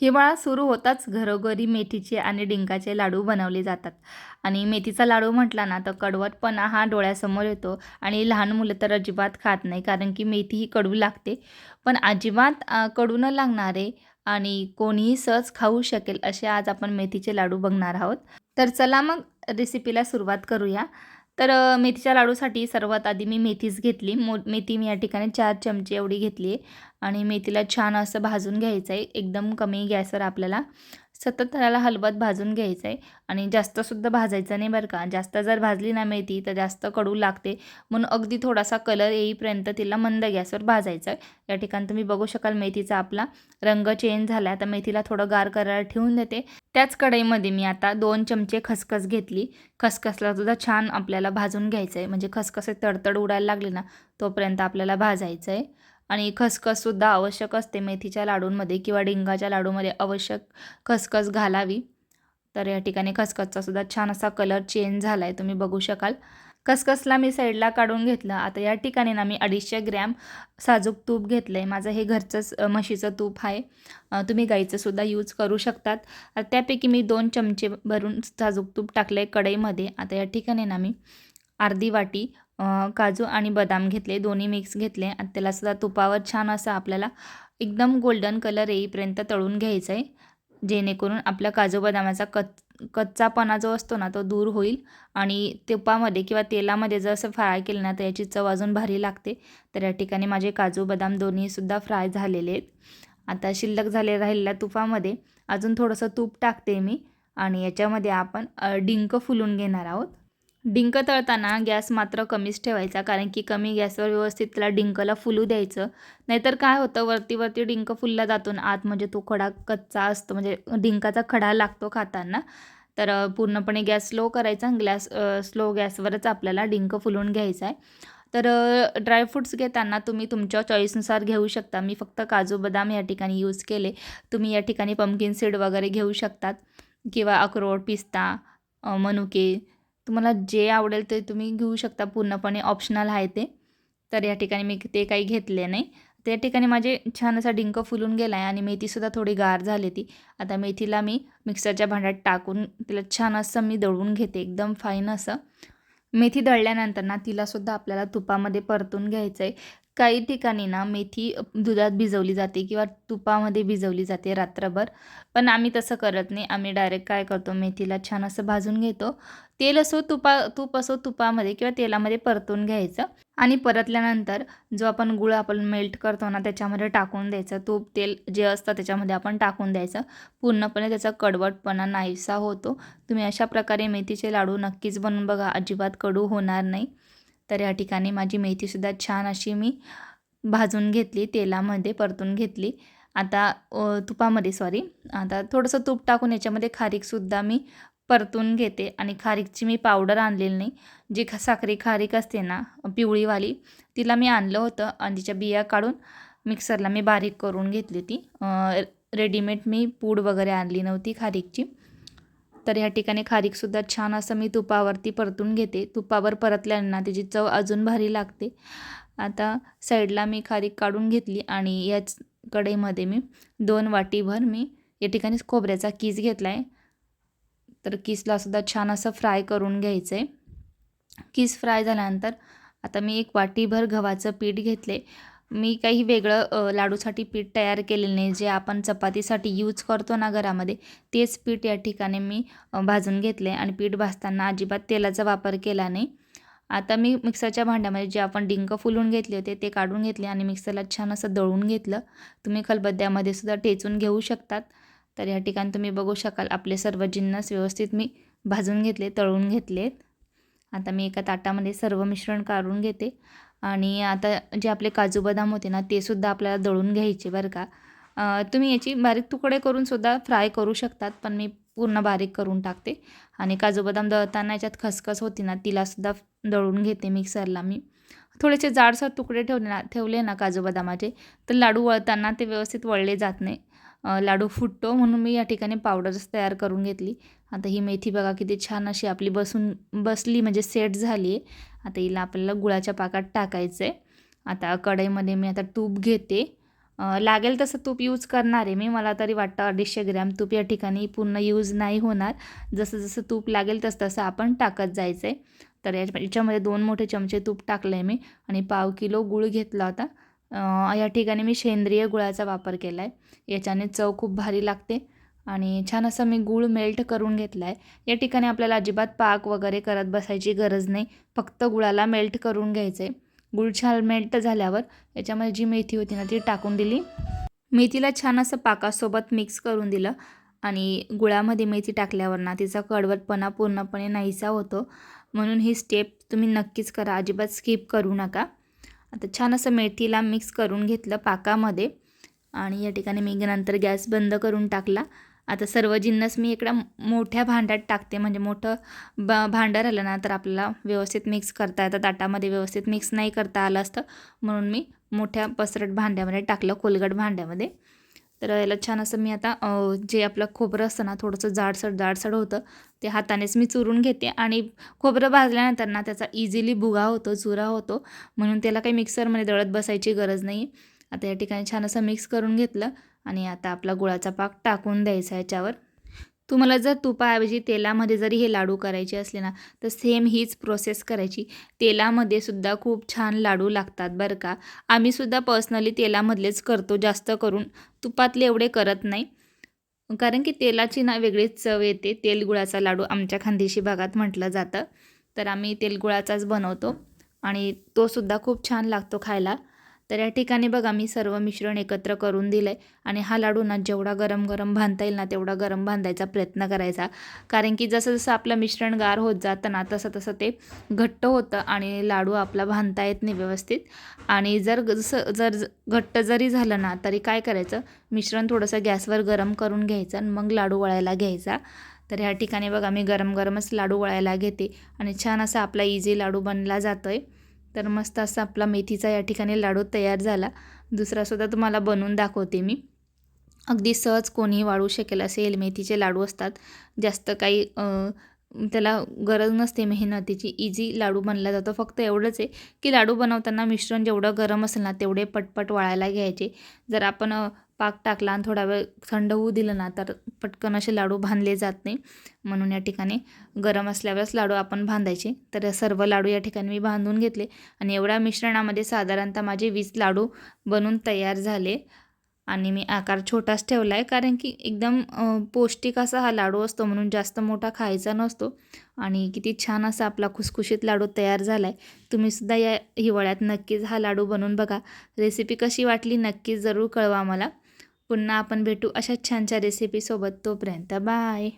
हिवाळा सुरू होताच घरोघरी मेथीचे आणि डिंकाचे लाडू बनवले जातात. आणि मेथीचा लाडू म्हटला ना तर कडवटपणा हा डोळ्यासमोर येतो आणि लहान मुलं तर अजिबात खात नाही कारण की मेथी ही कडू लागते. पण अजिबात कडू न लागणारे आणि कोणीही सहज खाऊ शकेल असे आज आपण मेथीचे लाडू बघणार आहोत. तर चला मग रेसिपीला सुरुवात करूया. तर मेथीच्या लाडूसाठी सर्वात आधी मी मेथीच घेतली. मो मेथी मी या ठिकाणी चार चमचे एवढी घेतली आहे. आणि मेथीला छान असं भाजून घ्यायचं आहे. एकदम कमी गॅसवर आपल्याला सतत त्याला हलवत भाजून घ्यायचं आहे. आणि जास्तसुद्धा भाजायचं नाही बरं का. जास्त जर भाजली ना मेथी तर जास्त कडू लागते. म्हणून अगदी थोडासा कलर येईपर्यंत तिला मंद गॅसवर भाजायचं आहे. या ठिकाणी तुम्ही बघू शकाल मेथीचा आपला रंग चेंज झाला आता मेथीला थोडं गार करायला ठेवून देते. त्याच कढईमध्ये मी आता दोन चमचे खसखस घेतली. खसखसला सुद्धा छान आपल्याला भाजून घ्यायचं आहे म्हणजे खसखसे तडतड उडायला लागले ना तोपर्यंत आपल्याला भाजायचं आहे आणि खसखससुद्धा आवश्यक असते मेथीच्या लाडूंमध्ये किंवा डिंगाच्या लाडूमध्ये आवश्यक खसखस घालावी. तर या ठिकाणी खसखसचा सुद्धा छान असा कलर चेंज झाला आहे तुम्ही बघू शकाल. खसखसला मी साईडला काढून घेतलं. आता या ठिकाणी ना मी अडीचशे ग्रॅम साजूक तूप घेतलं आहे माझं हे घरचंच म्हशीचं तूप आहे. तुम्ही गाईचंसुद्धा यूज करू शकतात. त्यापैकी मी दोन चमचे भरून साजूक तूप टाकलं आहे कढईमध्ये. आता या ठिकाणी ना मी अर्धी वाटी काजू आणि बदाम घेतले. दोन्ही मिक्स घेतले. आणि त्यालासुद्धा तुपावर छान असं आपल्याला एकदम गोल्डन कलर येईपर्यंत तळून घ्यायचं आहे जेणेकरून आपल्या काजू बदामाचा कच कच्चापणा जो असतो ना तो दूर होईल आणि तुपामध्ये किंवा तेलामध्ये जर असं फ्राय केलं ना तर याची चव अजून भारी लागते. तर या ठिकाणी माझे काजू बदाम दोन्हीसुद्धा फ्राय झालेले आहेत. आता शिल्लक झाले राहिलेल्या तुपामध्ये अजून थोडंसं तूप टाकते मी आणि याच्यामध्ये आपण डिंक फुलून घेणार आहोत. डिंक तळताना गॅस मात्र कमीच ठेवायचा कारण की कमी गॅसवर व्यवस्थित त्याला डिंकला फुलू द्यायचं. नाहीतर काय होतं वरती वरती डिंक फुलला जातो आणि आत म्हणजे तो खडा कच्चा असतो म्हणजे डिंकाचा खडा लागतो खाताना. तर पूर्णपणे गॅस स्लो करायचा गॅस स्लो गॅसवरच आपल्याला डिंक फुलून घ्यायचा आहे. तर ड्रायफ्रूट्स घेताना तुम्ही तुमच्या चॉईसनुसार घेऊ शकता. मी फक्त काजू बदाम या ठिकाणी यूज केले. तुम्ही या ठिकाणी पंपकिन सीड वगैरे घेऊ शकतात. किंवा अक्रोड पिस्ता मनुके तुम्हाला जे आवडेल ते तुम्ही घेऊ शकता. पूर्णपणे ऑप्शनल आहे ते. तर या ठिकाणी मी ते काही घेतले नाही. त्या ठिकाणी माझे छान असा डिंक फुलून गेला आहे आणि मेथीसुद्धा थोडी गार झाली ती. आता मेथीला मी मिक्सरच्या भांड्यात टाकून तिला छान असं मी दळून घेते. एकदम फाईन असं. मेथी दळल्यानंतर ना तिलासुद्धा आपल्याला तुपामध्ये परतून घ्यायचं आहे काही ठिकाणी ना मेथी दुधात भिजवली जाते किंवा तुपामध्ये भिजवली जाते रात्रभर. पण आम्ही तसं करत नाही. आम्ही डायरेक्ट काय करतो मेथीला छान असं भाजून घेतो. तेल असो तुपा तूप असो तुपामध्ये किंवा तेलामध्ये परतून घ्यायचं. आणि परतल्यानंतर जो आपण गुळ आपण मेल्ट करतो ना त्याच्यामध्ये टाकून द्यायचं. तूप तेल जे असतं त्याच्यामध्ये आपण टाकून द्यायचं. पूर्णपणे त्याचा कडवटपणा नाहीसा होतो. तुम्ही अशा प्रकारे मेथीचे लाडू नक्कीच बनवून बघा. अजिबात कडू होणार नाही. तर या ठिकाणी माझी मेथीसुद्धा छान अशी मी भाजून घेतली तेलामध्ये परतून घेतली. आता तुपामध्ये सॉरी आता थोडंसं तूप टाकून याच्यामध्ये खारीकसुद्धा मी परतून घेते आणि खारीकची मी पावडर आणलेली नाही. जी खा साखरी खारीक असते ना पिवळीवाली तिला मी आणलं होतं आणि तिच्या बिया काढून मिक्सरला मी बारीक करून घेतली ती. रेडीमेड मी पूड वगैरे आणली नव्हती खारीकची. तर ह्या ठिकाणी खारीकसुद्धा छान असं मी तुपावरती परतून घेते. तुपावर परतल्यांना त्याची चव अजून भारी लागते. आता साईडला मी खारीक काढून घेतली आणि याच कढईमध्ये मी दोन वाटीभर मी या ठिकाणी खोबऱ्याचा किस घेतला आहे तर किसलासुद्धा छान असं फ्राय करून घ्यायचं आहे किस फ्राय झाल्यानंतर आता मी एक वाटीभर गव्हाचं पीठ घेतले मी काही वेगळं लाडूसाठी पीठ तयार केलेलं नाही. जे आपण चपातीसाठी यूज करतो ना घरामध्ये तेच पीठ या ठिकाणी मी भाजून घेतले आणि पीठ भाजताना अजिबात तेलाचा वापर केला नाही. आता मी मिक्सरच्या भांड्यामध्ये जे आपण डिंक फुलून घेतले होते ते काढून घेतले आणि मिक्सरला छान असं दळून घेतलं. तुम्ही खलबद्द्यामध्ये सुद्धा टेचून घेऊ शकतात. तर या ठिकाणी तुम्ही बघू शकाल आपले सर्व जिन्नस व्यवस्थित मी भाजून घेतले तळून घेतलेत. आता मी एका ताटामध्ये सर्व मिश्रण काढून घेते. आणि आता जे आपले काजू बदाम होते ना ते सुद्धा आपल्याला दळून घ्यायचे बरं का. तुम्ही याची बारीक तुकडे करून सुद्धा फ्राय करू शकतात पण मी पूर्ण बारीक करून टाकते. आणि काजू बदाम दळताना याच्यात खसखस होती ना तिलासुद्धा दळून घेते मिक्सरला मी. थोडेसे जाडसर तुकडे ठेवले ना ठेवले ना काजू बदामाचे तर लाडू वळताना ते व्यवस्थित वळले जात नाही. लाडू फुटतो म्हणून मी या ठिकाणी पावडरच तयार करून घेतली. आता ही मेथी बघा किती छान अशी आपली बसून बसली म्हणजे सेट झाली आहे. आता हिला आपल्याला गुळाच्या पाकात टाकायचं आहे आता कढईमध्ये मी आता तूप घेते. लागेल तसं तूप यूज करणार आहे मी. मला तरी वाटतं अडीचशे ग्रॅम तूप या ठिकाणी पूर्ण यूज नाही होणार. जसं जसं तूप लागेल तसं तसं आपण टाकत जायचं आहे तर याच्यामध्ये दोन मोठे चमचे तूप टाकलं आहे मी. आणि पाव किलो गूळ घेतला होता. या ठिकाणी मी सेंद्रिय गुळाचा वापर केला आहे याच्याने चव खूप भारी लागते आणि छान असं मी गूळ मेल्ट करून घेतला आहे या ठिकाणी आपल्याला अजिबात पाक वगैरे करत बसायची गरज नाही. फक्त गुळाला मेल्ट करून घ्यायचं आहे गुळ छान मेल्ट झाल्यावर याच्यामध्ये जी मेथी होती ना ती टाकून दिली. मेथीला छान असं पाकासोबत मिक्स करून दिलं आणि गुळामध्ये मेथी टाकल्यावर ना तिचा कडवटपणा पूर्णपणे नाहीसा होतो. म्हणून ही स्टेप तुम्ही नक्कीच करा. अजिबात स्किप करू नका. आता छान असं मेथीला मिक्स करून घेतलं पाकामध्ये. आणि या ठिकाणी मी नंतर गॅस बंद करून टाकला. आता सर्व जिन्नस मी इकडं मोठ्या भांड्यात टाकते. म्हणजे मोठं ब भांडं राहिलं ना तर आपल्याला व्यवस्थित मिक्स करता येतं. ताटामध्ये व्यवस्थित मिक्स नाही करता आलं असतं. म्हणून मी मोठ्या पसरट भांड्यामध्ये टाकलं कोलगट भांड्यामध्ये. तर याला छान असं मी आता जे आपलं खोबरं असतं ना थोडंसं जाडसड जाडसड होतं ते हातानेच मी चुरून घेते. आणि खोबरं भाजल्यानंतर ना त्याचा इझिली भुगा होतो चुरा होतो. म्हणून त्याला काही मिक्सरमध्ये दळत बसायची गरज नाही. आता या ठिकाणी छान असं मिक्स करून घेतलं. आणि आता आपला गुळाचा पाक टाकून द्यायचा याच्यावर. तुम्हाला जर तुपाऐवजी तेलामध्ये जरी हे लाडू करायचे असले ना तर सेम हीच प्रोसेस करायची. तेलामध्ये सुद्धा खूप छान लाडू लागतात बरं का. आम्ही सुद्धा पर्सनली तेलामधलेच करतो जास्त करून. तुपातले एवढे करत नाही. कारण की तेलाची ना वेगळीच चव येते. तेलगुळाचा लाडू आमच्या खानदेशी भागात म्हटलं जातं. तर आम्ही तेलगुळाचाच बनवतो आणि तो सुद्धा खूप छान लागतो खायला. तर या ठिकाणी बघा मी सर्व मिश्रण एकत्र करून दिलं आहे आणि हा लाडू ना जेवढा गरम गरम बांधता येईल ना तेवढा गरम बांधायचा प्रयत्न करायचा. कारण की जसं जसं आपलं मिश्रण गार होत जातं ना तसं तसं ते घट्ट होतं आणि लाडू आपला बांधता येत नाही व्यवस्थित. आणि जर जसं जर ज- घट्ट जरी झालं ना तरी काय करायचं? मिश्रण थोडंसं गॅसवर गरम करून घ्यायचं आणि मग लाडू वळायला घ्यायचा. तर ह्या ठिकाणी बघा मी गरम गरमच लाडू वळायला घेते आणि छान असा आपला इझी लाडू बनला जातो आहे तर मस्त असा आपला मेथीचा या ठिकाणी लाडू तयार झाला. दुसरासुद्धा तुम्हाला बनवून दाखवते मी. अगदी सहज कोणीही वाळू शकेल असे मेथीचे लाडू असतात. जास्त काही त्याला गरज नसते मेहनतीची. इझी लाडू बनला जातो. फक्त एवढंच आहे की लाडू बनवताना मिश्रण जेवढं गरम असेल ना तेवढे पटपट वाळायला घ्यायचे. जर आपण पाक टाकला आणि थोडा वेळ थंड होऊ दिलं ना तर पटकन असे लाडू बांधले जात नाही. म्हणून या ठिकाणी गरम असल्यावरच लाडू आपण बांधायचे तर सर्व लाडू या ठिकाणी मी बांधून घेतले. आणि एवढ्या मिश्रणामध्ये साधारणतः माझे वीस लाडू बनून तयार झाले. आणि मी आकार छोटाच ठेवला आहे कारण की एकदम पौष्टिक असा हा लाडू असतो म्हणून जास्त मोठा खायचा नसतो. आणि किती छान असा आपला खुसखुशीत लाडू तयार झाला आहे तुम्हीसुद्धा या हिवाळ्यात नक्कीच हा लाडू बनवून बघा. रेसिपी कशी वाटली नक्कीच जरूर कळवा मला पुन्हा आपण भेटू अशा छानशा रेसिपीसोबत तोपर्यंत बाय